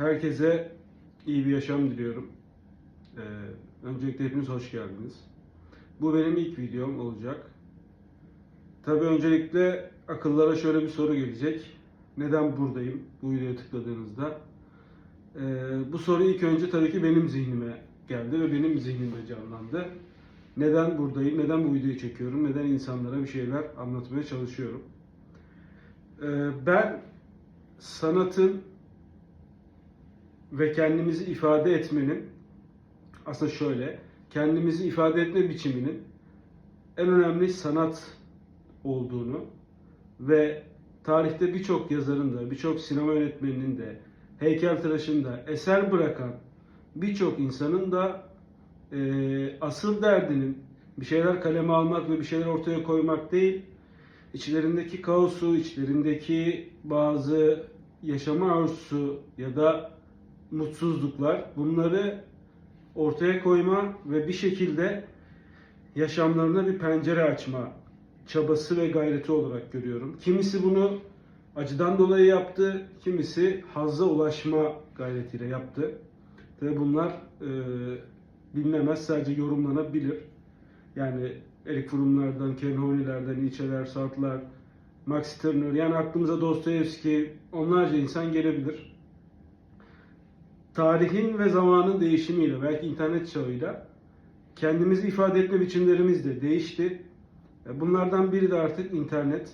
Herkese iyi bir yaşam diliyorum. Ee, öncelikle hepiniz hoş geldiniz. Bu benim ilk videom olacak. Tabii öncelikle akıllara şöyle bir soru gelecek. Neden buradayım bu videoya tıkladığınızda? Ee, bu soru ilk önce tabii ki benim zihnime geldi ve benim zihnimde canlandı. Neden buradayım, neden bu videoyu çekiyorum, neden insanlara bir şeyler anlatmaya çalışıyorum? Ee, ben sanatın ve kendimizi ifade etmenin aslında şöyle kendimizi ifade etme biçiminin en önemli sanat olduğunu ve tarihte birçok yazarın da birçok sinema yönetmeninin de heykeltıraşın da eser bırakan birçok insanın da e, asıl derdinin bir şeyler kaleme almak ve bir şeyler ortaya koymak değil içlerindeki kaosu, içlerindeki bazı yaşama arzusu ya da mutsuzluklar bunları ortaya koyma ve bir şekilde yaşamlarına bir pencere açma çabası ve gayreti olarak görüyorum. Kimisi bunu acıdan dolayı yaptı, kimisi hazza ulaşma gayretiyle yaptı. Tabi bunlar e, bilinemez, sadece yorumlanabilir. Yani Eric Fromm'lardan, Ken Honey'lerden, Nietzsche'ler, Sartre'lar, Max Turner, yani aklımıza Dostoyevski, onlarca insan gelebilir tarihin ve zamanın değişimiyle, belki internet çağıyla kendimizi ifade etme biçimlerimiz de değişti. E, Bunlardan biri de artık internet.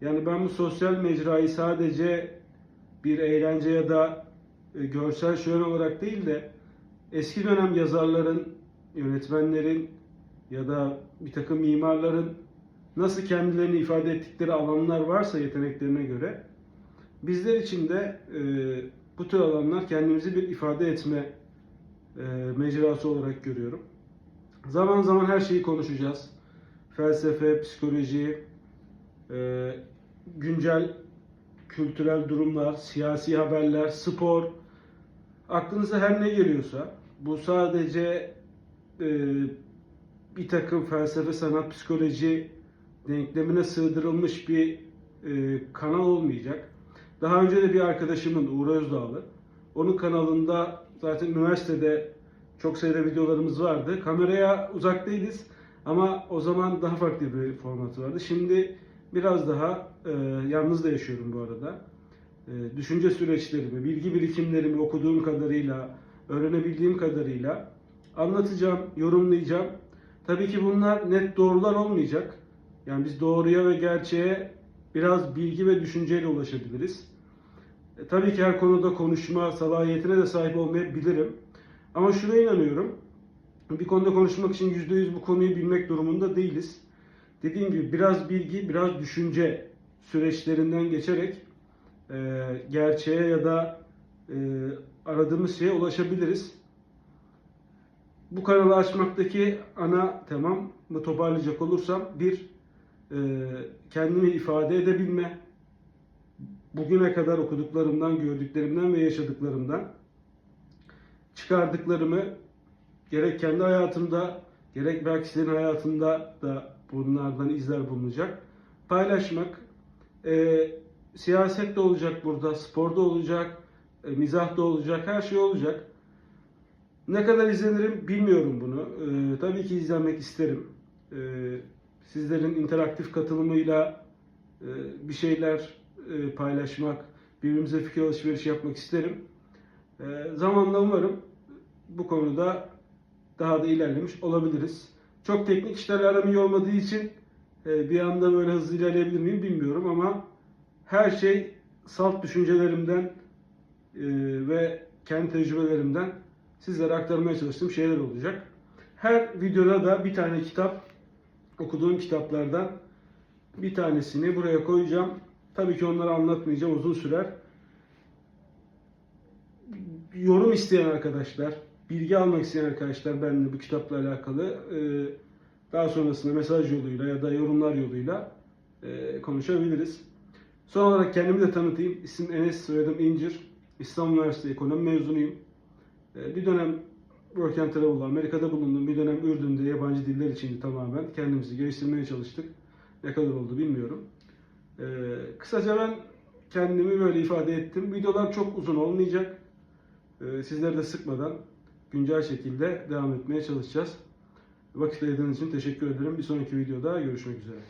Yani ben bu sosyal mecrayı sadece bir eğlence ya da e, görsel şölen olarak değil de eski dönem yazarların, yönetmenlerin ya da bir takım mimarların nasıl kendilerini ifade ettikleri alanlar varsa yeteneklerine göre bizler için de e, bu tür alanlar kendimizi bir ifade etme e, mecrası olarak görüyorum. Zaman zaman her şeyi konuşacağız. Felsefe, psikoloji, e, güncel kültürel durumlar, siyasi haberler, spor. Aklınıza her ne geliyorsa bu sadece e, bir takım felsefe, sanat, psikoloji denklemine sığdırılmış bir e, kanal olmayacak. Daha önce de bir arkadaşımın Uğur Özdağlı, onun kanalında zaten üniversitede çok sayıda videolarımız vardı. Kameraya uzak değiliz ama o zaman daha farklı bir formatı vardı. Şimdi biraz daha e, yalnız da yaşıyorum bu arada. E, düşünce süreçlerimi, bilgi birikimlerimi okuduğum kadarıyla, öğrenebildiğim kadarıyla anlatacağım, yorumlayacağım. Tabii ki bunlar net doğrular olmayacak. Yani biz doğruya ve gerçeğe biraz bilgi ve düşünceyle ulaşabiliriz. E, tabii ki her konuda konuşma salahiyetine de sahip olmayabilirim. Ama şuna inanıyorum. Bir konuda konuşmak için %100 bu konuyu bilmek durumunda değiliz. Dediğim gibi biraz bilgi, biraz düşünce süreçlerinden geçerek e, gerçeğe ya da e, aradığımız şeye ulaşabiliriz. Bu kanalı açmaktaki ana temam mı toparlayacak olursam bir e, kendimi ifade edebilme, bugüne kadar okuduklarımdan, gördüklerimden ve yaşadıklarımdan çıkardıklarımı gerek kendi hayatımda, gerek belki sizin hayatında da bunlardan izler bulunacak. Paylaşmak, e, siyaset de olacak burada, sporda olacak, e, mizah da olacak, her şey olacak. Ne kadar izlenirim bilmiyorum bunu. E, tabii ki izlenmek isterim. E, sizlerin interaktif katılımıyla e, bir şeyler e, paylaşmak, birbirimize fikir alışverişi yapmak isterim. E, zamanla umarım bu konuda daha da ilerlemiş olabiliriz. Çok teknik işlerle aram iyi olmadığı için e, bir anda böyle hızlı ilerleyebilir miyim bilmiyorum ama her şey salt düşüncelerimden e, ve kendi tecrübelerimden sizlere aktarmaya çalıştığım şeyler olacak. Her videoda da bir tane kitap, okuduğum kitaplardan bir tanesini buraya koyacağım. Tabii ki onları anlatmayacağım, uzun sürer. Yorum isteyen arkadaşlar, bilgi almak isteyen arkadaşlar benimle bu kitapla alakalı e, daha sonrasında mesaj yoluyla ya da yorumlar yoluyla e, konuşabiliriz. Son olarak kendimi de tanıtayım. İsim Enes, soyadım İncir. İstanbul Üniversitesi Ekonomi mezunuyum. E, bir dönem Work and Travel'da Amerika'da bulundum. Bir dönem Ürdün'de yabancı diller içindi tamamen. Kendimizi geliştirmeye çalıştık. Ne kadar oldu bilmiyorum. Ee, kısaca ben kendimi böyle ifade ettim. Videolar çok uzun olmayacak. e, sizleri de sıkmadan güncel şekilde devam etmeye çalışacağız. Vakit ayırdığınız için teşekkür ederim. Bir sonraki videoda görüşmek üzere.